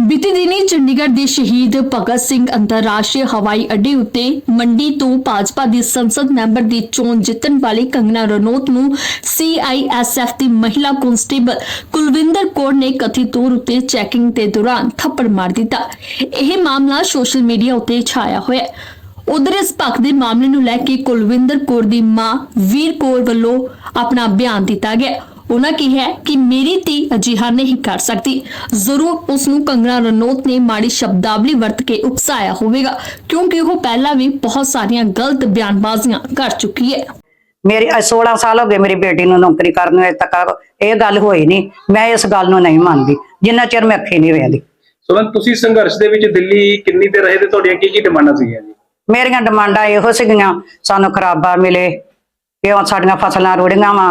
ਬੀਤੀ ਦਿਨੀ ਚੰਡੀਗੜ੍ਹ ਦੇ ਸ਼ਹੀਦ ਭਗਤ ਸਿੰਘ ਅੰਤਰਰਾਸ਼ਟਰੀ ਹਵਾਈ ਅੱਡੇ ਉੱਤੇ ਮੰਡੀ ਤੋਂ ਭਾਜਪਾ ਦੀ ਸੰਸਦ ਮੈਂਬਰ ਦੀ ਚੋਣ ਜਿੱਤਣ ਵਾਲੀ ਕੰਗਨਾ ਰਣੌਤ ਨੂੰ ਸੀਆਈਐਸਐਫ ਦੀ ਮਹਿਲਾ ਕਨਸਟੇਬਲ ਕੁਲਵਿੰਦਰ ਕੌਰ ਨੇ ਕਥਿਤ ਤੌਰ ਉੱਤੇ ਚੈਕਿੰਗ ਦੇ ਦੌਰਾਨ ਥੱਪੜ ਮਾਰ ਦਿੱਤਾ। ਇਹ ਮਾਮਲਾ ਸੋਸ਼ਲ ਮੀਡੀਆ ਉੱਤੇ ਛਾਇਆ ਹੋਇਆ ਹੈ। ਉਧਰ ਇਸ ਪੱਖ ਦੇ ਮਾਮਲੇ ਨੂੰ ਲੈ ਕੇ ਕੁਲਵਿੰਦਰ ਕੌਰ ਦੀ ਮਾਂ ਵੀਰ ਕੌਰ ਵੱਲੋਂ ਆਪਣਾ ਬਿਆਨ ਦਿੱਤਾ ਗਿਆ। ਉਹਨਾਂ ਕਿਹਾ ਕਿ ਮੇਰੀ ਧੀ ਅਜਿਹਾ ਨਹੀਂ ਕਰ ਸਕਦੀ। ਜ਼ਰੂਰ ਉਸ ਨੂੰ ਕੰਗਣਾ ਰਣੌਤ ਨੇ ਮਾੜੀ ਸ਼ਬਦਾਵਲੀ ਵਰਤ ਕੇ ਉਕਸਾਇਆ ਹੋਵੇਗਾ ਕਿਉਂਕਿ ਉਹ ਪਹਿਲਾਂ ਵੀ ਬਹੁਤ ਸਾਰੀਆਂ ਗਲਤ ਬਿਆਨਬਾਜ਼ੀਆਂ ਕਰ ਚੁੱਕੀ ਹੈ। ਮੇਰੀ ਅੱਜ 16 ਸਾਲ ਹੋ ਗਏ ਮੇਰੀ ਬੇਟੀ ਨੂੰ ਨੌਕਰੀ ਕਰਨ ਨੂੰ ਅਜੇ ਤੱਕ ਇਹ ਗੱਲ ਹੋਈ ਨਹੀਂ। ਮੈਂ ਇਸ ਗੱਲ ਨੂੰ ਨਹੀਂ ਮੰਨਦੀ ਜਿੰਨਾ ਚਿਰ ਮੈਂ ਅੱਖੀ ਨਹੀਂ ਵੇਖਦੀ। ਸੁਮਨ ਤੁਸੀਂ ਸੰਘਰਸ਼ ਦੇ ਵਿੱਚ ਦਿੱਲੀ ਕਿੰਨੀ ਦੇਰ ਰਹੇ ਤੇ ਤੁਹਾਡੀਆਂ ਕੀ ਕੀ ਡਿਮਾਂਡਾਂ ਸੀਗੀਆਂ ਜੀ? ਮੇਰੀਆਂ ਡਿਮਾਂਡਾਂ ਇਹੋ ਸੀਗੀਆਂ ਸਾਨੂੰ ਖਰਾਬਾ ਮਿਲੇ ਕਿਉਂ ਸਾਡੀਆਂ ਫਸਲਾਂ ਰੁੜੀਆਂ ਵਾ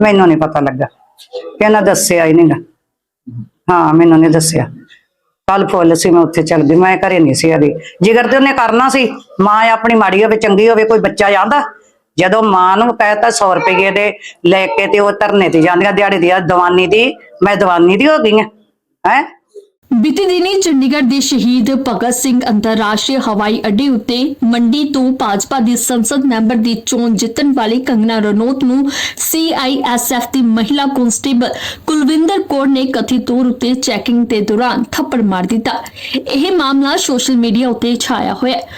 ਮੈਨੂੰ ਨਹੀਂ ਪਤਾ ਲੱਗਾ ਕਹਿੰਦਾ ਦੱਸਿਆ ਹੀ ਨਹੀਂਗਾ ਹਾਂ, ਮੈਨੂੰ ਨਹੀਂ ਦੱਸਿਆ। ਕੱਲ ਫੁੱਲ ਸੀ, ਮੈਂ ਉੱਥੇ ਚੱਲ ਗਈ। ਮੈਂ ਘਰੇ ਨਹੀਂ ਸੀ ਅਦੇ ਜਿਗਰ ਤੇ ਉਹਨੇ ਕਰਨਾ ਸੀ, ਮਾਂ ਆਪਣੀ ਮਾੜੀ ਹੋਵੇ, ਚੰਗੀ ਹੋਵੇ, ਕੋਈ ਬੱਚਾ ਜਾਂਦਾ, ਜਦੋਂ ਮਾਂ ਨੂੰ ਕਹਿਤਾ 100 ਰੁਪਏ ਦੇ ਲੈ ਕੇ ਤੇ ਉਹ ਧਰਨੇ ਤੇ ਜਾਂਦੀਆਂ, ਦਿਹਾੜੀ ਦੀ ਆ ਦਵਾਨੀ ਦੀ, ਮੈਂ ਦਵਾਨੀ ਦੀ ਹੋ ਗਈ ਹਾਂ ਹੈ? ਬੀਤੀ ਦਿਨੀ ਚੰਡੀਗੜ੍ਹ ਦੇ ਸ਼ਹੀਦ ਭਗਤ ਸਿੰਘ ਅੰਤਰਰਾਸ਼ਟਰੀ ਹਵਾਈ ਅੱਡੇ ਉੱਤੇ ਮੰਡੀ ਤੋਂ ਭਾਜਪਾ ਦੀ ਸੰਸਦ ਮੈਂਬਰ ਦੀ ਚੋਣ ਜਿੱਤਣ ਵਾਲੀ ਕੰਗਨਾ ਰਣੌਤ ਨੂੰ ਸੀਆਈਐਸਐਫ ਦੀ ਮਹਿਲਾ ਕਨਸਟੇਬਲ ਕੁਲਵਿੰਦਰ ਕੌਰ ਨੇ ਕਥਿਤ ਤੌਰ ਉੱਤੇ ਚੈਕਿੰਗ ਦੇ ਦੌਰਾਨ ਥੱਪੜ ਮਾਰ ਦਿੱਤਾ। ਇਹ ਮਾਮਲਾ ਸੋਸ਼ਲ ਮੀਡੀਆ ਉੱਤੇ ਛਾਇਆ ਹੋਇਆ ਹੈ।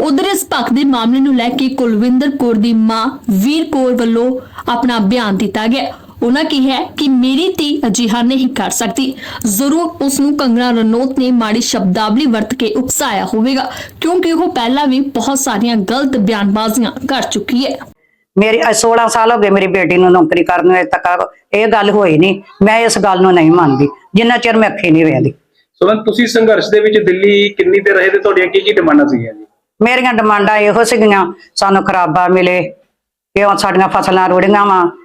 ਉਧਰ ਇਸ ਪੱਖ ਦੇ ਮਾਮਲੇ ਨੂੰ ਲੈ ਕੇ ਕੁਲਵਿੰਦਰ ਕੌਰ ਦੀ ਮਾਂ ਵੀਰ ਕੌਰ ਵੱਲੋਂ ਆਪਣਾ ਬਿਆਨ ਦਿੱਤਾ ਗਿਆ। ਉਹਨਾਂ ਕਿਹਾ ਕਿ ਮੇਰੀ ਧੀ ਅਜਿਹਾ ਨਹੀਂ ਕਰ ਸਕਦੀ। ਜ਼ਰੂਰ ਉਸ ਨੂੰ ਕੰਗਣਾ ਰਣੌਤ ਨੇ ਮਾੜੀ ਸ਼ਬਦਾਵਲੀ ਵਰਤ ਕੇ ਉਕਸਾਇਆ ਹੋਵੇਗਾ ਕਿਉਂਕਿ ਉਹ ਪਹਿਲਾਂ ਵੀ ਬਹੁਤ ਸਾਰੀਆਂ ਗਲਤ ਬਿਆਨਬਾਜ਼ੀਆਂ ਕਰ ਚੁੱਕੀ ਹੈ। ਮੇਰੀ ਅੱਜ 16 ਸਾਲ ਹੋ ਗਏ ਮੇਰੀ ਬੇਟੀ ਨੂੰ ਨੌਕਰੀ ਕਰਨ ਨੂੰ ਅਜੇ ਤੱਕ ਇਹ ਗੱਲ ਹੋਈ ਨਹੀਂ। ਮੈਂ ਇਸ ਗੱਲ ਨੂੰ ਨਹੀਂ ਮੰਨਦੀ ਜਿੰਨਾ ਚਿਰ ਮੈਂ ਅੱਖੀ ਨਹੀਂ ਵੇਖਦੀ ਸੁਮਨ ਤੁਸੀਂ ਸੰਘਰਸ਼ ਦੇ ਵਿੱਚ ਦਿੱਲੀ ਕਿੰਨੀ ਦੇਰ ਰਹੇ ਤੇ ਤੁਹਾਡੀਆਂ ਕੀ ਕੀ ਡਿਮਾਂਡਾਂ ਸੀਗੀਆਂ ਜੀ? ਮੇਰੀਆਂ ਡਿਮਾਂਡਾਂ ਇਹੋ ਸੀਗੀਆਂ ਸਾਨੂੰ ਖਰਾਬਾ ਮਿਲੇ ਕਿਉਂ ਸਾਡੀਆਂ ਫਸਲਾਂ ਰੁੜੀਆਂ ਵਾ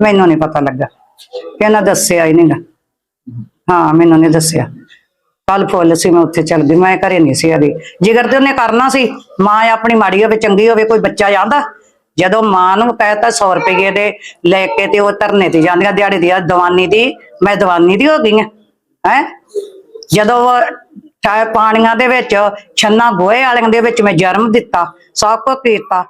ਮੈਨੂੰ ਨਹੀਂ ਪਤਾ ਲੱਗਾ। ਕਹਿੰਦਾ ਦੱਸਿਆ ਹੀ ਨਹੀਂਗਾ ਹਾਂ, ਮੈਨੂੰ ਨਹੀਂ ਦੱਸਿਆ। ਕੱਲ ਫੁੱਲ ਸੀ, ਮੈਂ ਉੱਥੇ ਚੱਲ ਗਈ। ਮੈਂ ਘਰੇ ਨਹੀਂ ਸੀ ਅਦੇ ਜਿਗਰ ਤੇ ਉਹਨੇ ਕਰਨਾ ਸੀ, ਮਾਂ ਆਪਣੀ ਮਾੜੀ ਹੋਵੇ, ਚੰਗੀ ਹੋਵੇ, ਕੋਈ ਬੱਚਾ ਜਾਂਦਾ। ਜਦੋਂ ਮਾਂ ਨੂੰ ਕਹਿਤਾ 100 ਰੁਪਏ ਦੇ ਲੈ ਕੇ ਤੇ ਉਹ ਧਰਨੇ ਤੇ ਜਾਂਦੀਆਂ, ਦਿਹਾੜੀ ਦੀ ਆ ਦਵਾਨੀ ਦੀ, ਮੈਂ ਦਵਾਨੀ ਦੀ ਹੋ ਗਈ ਹਾਂ ਹੈ? ਜਦੋਂ ਉਹ ਪਾਣੀਆਂ ਦੇ ਵਿੱਚ, ਛੰਨਾ ਗੋਹੇ ਵਾਲਿਆਂ ਦੇ ਵਿੱਚ ਮੈਂ ਜਨਮ ਦਿੱਤਾ, ਸਭ ਕੁਝ ਕੀਤਾ।